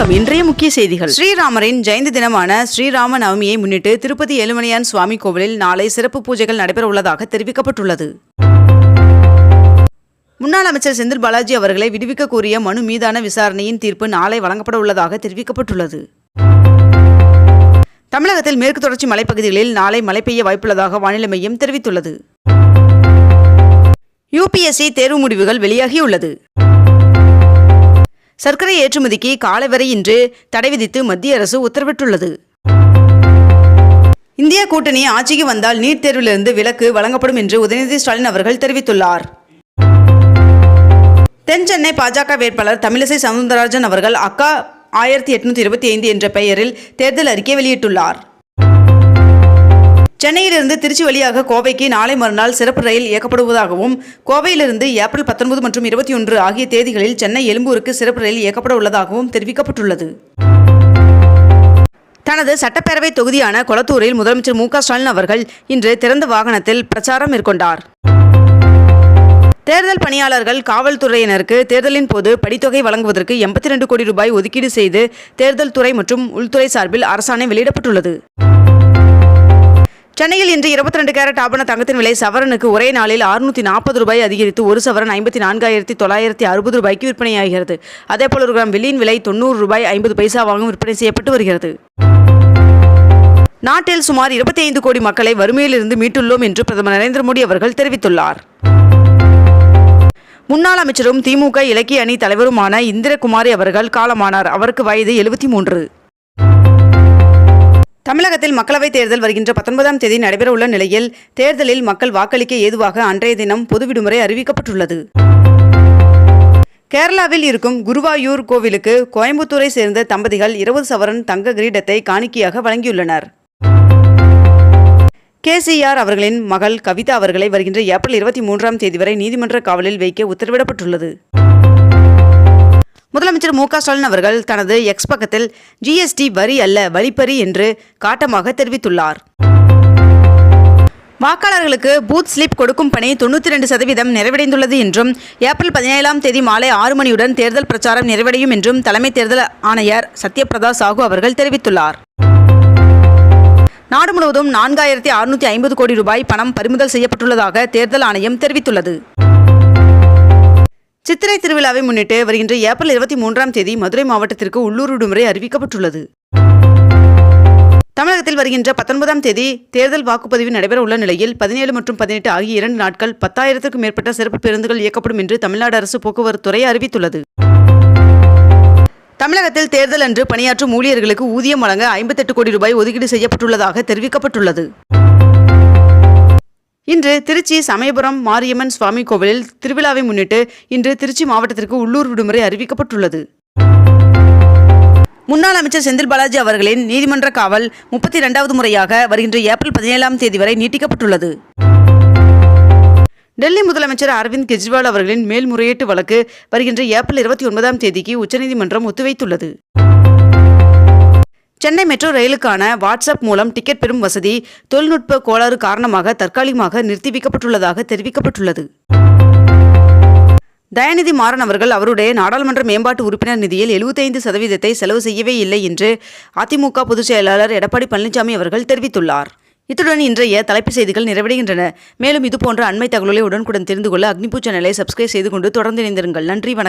வணக்கம். இன்றைய முக்கிய செய்திகள். ஸ்ரீராமரின் ஜெயந்தி தினமான ஸ்ரீராம நவமியை முன்னிட்டு திருப்பதி ஏழுமலையான் சுவாமி கோவிலில் நாளை சிறப்பு பூஜைகள் நடைபெற உள்ளதாக தெரிவிக்கப்பட்டுள்ளது. முன்னாள் அமைச்சர் செந்தில் பாலாஜி அவர்களை விடுவிக்க கோரிய மனு மீதான விசாரணையின் தீர்ப்பு நாளை வழங்கப்பட உள்ளதாக தெரிவிக்கப்பட்டுள்ளது. தமிழகத்தில் மேற்கு தொடர்ச்சி மலைப்பகுதிகளில் நாளை மழை பெய்ய வாய்ப்புள்ளதாக வானிலை மையம் தெரிவித்துள்ளது. யுபிஎஸ்சி தேர்வு முடிவுகள் வெளியாகியுள்ளது. சர்க்கரை ஏற்றுமதிக்கு காலை வரை இன்று தடை விதித்து மத்திய அரசு உத்தரவிட்டுள்ளது. இந்திய கூட்டணி ஆட்சிக்கு வந்தால் நீட் தேர்விலிருந்து விலக்கு வழங்கப்படும் என்று உதயநிதி ஸ்டாலின் அவர்கள் தெரிவித்துள்ளார். தென் சென்னை பாஜக வேட்பாளர் தமிழிசை சவுந்தரராஜன் அவர்கள் அக்கா ஆயிரத்தி எட்நூத்தி இருபத்தி ஐந்து என்ற பெயரில் தேர்தல் அறிக்கை வெளியிட்டுள்ளார். சென்னையிலிருந்து திருச்சி வழியாக கோவைக்கு நாளை மறுநாள் சிறப்பு ரயில் இயக்கப்படுவதாகவும் கோவையிலிருந்து ஏப்ரல் பத்தொன்பது மற்றும் இருபத்தி ஒன்று ஆகிய தேதிகளில் சென்னை எழும்பூருக்கு சிறப்பு ரயில் இயக்கப்பட உள்ளதாகவும் தெரிவிக்கப்பட்டுள்ளது. தனது சட்டப்பேரவை தொகுதியான கொளத்தூரில் முதலமைச்சர் மு ஸ்டாலின் அவர்கள் இன்று திறந்த வாகனத்தில் பிரச்சாரம் மேற்கொண்டார். தேர்தல் பணியாளர்கள் காவல்துறையினருக்கு தேர்தலின் போது படித்தொகை வழங்குவதற்கு எண்பத்தி ரெண்டு கோடி ரூபாய் ஒதுக்கீடு செய்து தேர்தல் துறை மற்றும் உள்துறை சார்பில் அரசாணை வெளியிடப்பட்டுள்ளது. சென்னையில் இன்று இருபத்தி ரெண்டு கேரட் ஆபண தங்கத்தின் விலை சவரனுக்கு ஒரே நாளில் அறுநூத்தி நாற்பது ரூபாய் அதிகரித்து ஒரு சவரன் ஐம்பத்தி நான்காயிரத்தி தொள்ளாயிரத்தி அறுபது ரூபாய்க்கு விற்பனையாகிறது. அதேபோல் ஒரு கிராம் வெள்ளியின் விலை தொண்ணூறு ரூபாய் ஐம்பது பைசாவாகவும் விற்பனை செய்யப்பட்டு வருகிறது. நாட்டில் சுமார் இருபத்தி ஐந்து கோடி மக்களை வறுமையிலிருந்து மீட்டுள்ளோம் என்று பிரதமர் நரேந்திர மோடி அவர்கள் தெரிவித்துள்ளார். முன்னாள் அமைச்சரும் திமுக இலக்கிய அணி தலைவருமான இந்திரகுமாரி அவர்கள் காலமானார். அவருக்கு வயது எழுபத்தி மூன்று. தமிழகத்தில் மக்களவைத் தேர்தல் வருகின்ற பத்தொன்பதாம் தேதி நடைபெறவுள்ள நிலையில் தேர்தலில் மக்கள் வாக்களிக்க ஏதுவாக அன்றைய தினம் பொது விடுமுறை அறிவிக்கப்பட்டுள்ளது. கேரளாவில் இருக்கும் குருவாயூர் கோவிலுக்கு கோயம்புத்தூரை சேர்ந்த தம்பதிகள் இருபது சவரன் தங்க கிரீடத்தை காணிக்கையாக வழங்கியுள்ளனர். கேசிஆர் அவர்களின் மகள் கவிதா அவர்களை வருகின்ற ஏப்ரல் இருபத்தி மூன்றாம் தேதி வரை நீதிமன்ற காவலில் வைக்க உத்தரவிடப்பட்டுள்ளது. முதலமைச்சர் மு க ஸ்டாலின் அவர்கள் தனது எக்ஸ் பக்கத்தில் ஜிஎஸ்டி வரி அல்ல வழிப்பறி என்று காட்டமாக தெரிவித்துள்ளார். வாக்காளர்களுக்கு பூத் ஸ்லிப் கொடுக்கும் பணி தொண்ணூற்றி ரெண்டு சதவீதம் நிறைவடைந்துள்ளது என்றும் ஏப்ரல் பதினேழாம் தேதி மாலை ஆறு மணியுடன் தேர்தல் பிரச்சாரம் நிறைவடையும் என்றும் தலைமை தேர்தல் ஆணையர் சத்யபிரதா சாஹூ அவர்கள் தெரிவித்துள்ளார். நாடு முழுவதும் நான்காயிரத்தி அறுநூற்றி ஐம்பது கோடி ரூபாய் பணம் பறிமுதல் செய்யப்பட்டுள்ளதாக தேர்தல் ஆணையம் தெரிவித்துள்ளது. சித்திரை திருவிழாவை முன்னிட்டு வருகின்ற ஏப்ரல் இருபத்தி மூன்றாம் தேதி மதுரை மாவட்டத்திற்கு உள்ளூர் விடுமுறை அறிவிக்கப்பட்டுள்ளது. தமிழகத்தில் வருகின்ற பத்தொன்பதாம் தேதி தேர்தல் வாக்குப்பதிவு நடைபெற உள்ள நிலையில் பதினேழு மற்றும் பதினெட்டு ஆகிய இரண்டு நாட்கள் பத்தாயிரத்திற்கும் மேற்பட்ட சிறப்பு பேருந்துகள் இயக்கப்படும் என்று தமிழ்நாடு அரசு போக்குவரத்து துறை அறிவித்துள்ளது. தமிழகத்தில் தேர்தல் அன்று பணியாற்றும் ஊழியர்களுக்கு ஊதியம் வழங்க ஐம்பத்தெட்டு கோடி ரூபாய் ஒதுக்கீடு செய்யப்பட்டுள்ளதாக தெரிவிக்கப்பட்டுள்ளது. இன்று திருச்சி சமயபுரம் மாரியம்மன் சுவாமி கோவிலில் திருவிழாவை முன்னிட்டு இன்று திருச்சி மாவட்டத்திற்கு உள்ளூர் விடுமுறை அறிவிக்கப்பட்டுள்ளது. முன்னாள் அமைச்சர் செந்தில் பாலாஜி அவர்களின் நீதிமன்ற காவல் முப்பத்தி இரண்டாவது முறையாக வருகின்ற ஏப்ரல் பதினேழாம் தேதி வரை நீட்டிக்கப்பட்டுள்ளது. டெல்லி முதலமைச்சர் அரவிந்த் கெஜ்ரிவால் அவர்களின் மேல்முறையீட்டு வழக்கு வருகின்ற ஏப்ரல் இருபத்தி ஒன்பதாம் தேதிக்கு உச்சநீதிமன்றம் ஒத்திவைத்துள்ளது. சென்னை மெட்ரோ ரயிலுக்கான வாட்ஸ்அப் மூலம் டிக்கெட் பெறும் வசதி தொழில்நுட்ப கோளாறு காரணமாக தற்காலிகமாக நிறுத்தி வைக்கப்பட்டுள்ளதாக தெரிவிக்கப்பட்டுள்ளது. தயாநிதி மாறன் அவர்கள் அவருடைய நாடாளுமன்ற மேம்பாட்டு உறுப்பினர் நிதியில் எழுபத்தைந்து சதவீதத்தை செலவு செய்யவே இல்லை என்று அதிமுக பொதுச் செயலாளர் எடப்பாடி பழனிசாமி அவர்கள் தெரிவித்துள்ளார். இத்துடன் இன்றைய தலைப்புச் செய்திகள் நிறைவடைகின்றன. மேலும் இதுபோன்ற அண்மை தகவல்களை உடனுக்குடன் தெரிந்து கொள்ள அக்னிபூ சேனலை சப்ஸ்கிரைப் செய்து கொண்டு தொடர்ந்து இணைந்திருங்கள். நன்றி வணக்கம்.